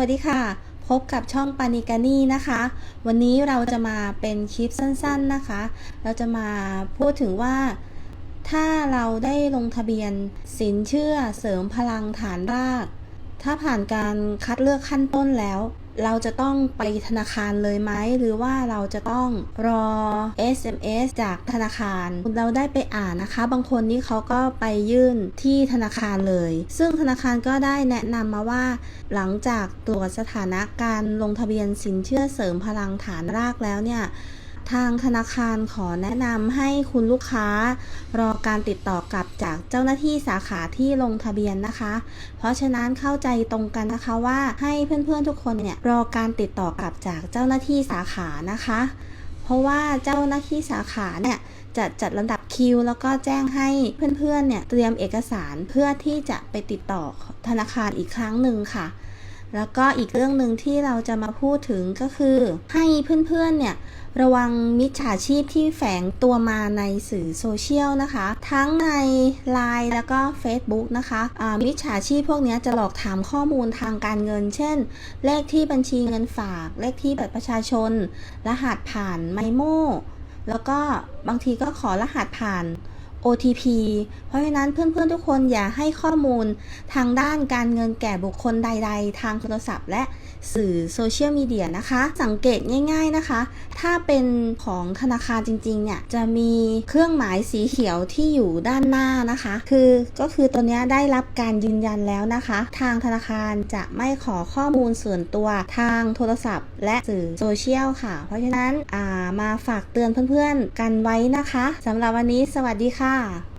วัสดีค่ะ พบกับช่องปานิกานี่นะคะ วันนี้เราจะมาเป็นคลิปสั้นๆนะคะ เราจะมาพูดถึงว่าถ้าเราได้ลงทะเบียนสินเชื่อเสริมพลังฐานราก ถ้าผ่านการคัดเลือกขั้นต้นแล้ว เราจะต้องไปธนาคารเลยไหม หรือว่าเราจะต้องรอ SMS จากธนาคาร เราได้ไปอ่านนะคะ บางคนนี่เขาก็ไปยื่นที่ธนาคารเลย ซึ่งธนาคารก็ได้แนะนำมาว่า หลังจากตรวจสถานะการลงทะเบียนสินเชื่อเสริมพลังฐานรากแล้วเนี่ย ทางธนาคารขอแนะนำให้คุณลูกค้า รอการติดต่อกลับจากเจ้าหน้าที่สาขาที่ลงทะเบียนนะคะ เพราะฉะนั้นเข้าใจตรงกันนะคะว่าให้เพื่อนๆทุกคนเนี่ยรอการติดต่อกลับจากเจ้าหน้าที่สาขานะคะ เพราะว่าเจ้าหน้าที่สาขาเนี่ยจะจัดลำดับคิวแล้วก็แจ้งให้เพื่อนๆเนี่ยเตรียมเอกสารเพื่อที่จะไปติดต่อธนาคารอีกครั้งหนึ่งค่ะ แล้วก็อีกเรื่องหนึ่งที่เราจะมาพูดถึงก็คือ ให้เพื่อนๆ เนี่ย ระวังมิจฉาชีพที่แฝงตัวมาในสื่อโซเชียลนะคะ ทั้งใน Line แล้วก็ Facebook นะคะะมิจฉาชีพพวกนี้จะหลอกถามข้อมูลทางการเงิน เช่น เลขที่บัญชีเงินฝาก เลขที่บัตรประชาชน รหัสผ่านไมโมแล้วก็บางทีก็ขอรหัสผ่าน OTP เพราะฉะนั้นเพื่อนๆทุกคนอย่าให้ข้อมูลทางด้านการเงินแก่บุคคลใด ๆ ทางโทรศัพท์และสื่อโซเชียลมีเดียนะคะ สังเกตง่ายๆนะคะ ถ้าเป็นของธนาคารจริงๆเนี่ยจะมีเครื่องหมายสีเขียวที่อยู่ด้านหน้านะคะ คือก็คือตัวนี้ได้รับการยืนยันแล้วนะคะ ทางธนาคารจะไม่ขอข้อมูลส่วนตัวทางโทรศัพท์ และสื่อโซเชียลค่ะ เพราะฉะนั้นมาฝากเตือนเพื่อนๆกันไว้นะคะสำหรับวันนี้สวัสดีค่ะค่ะ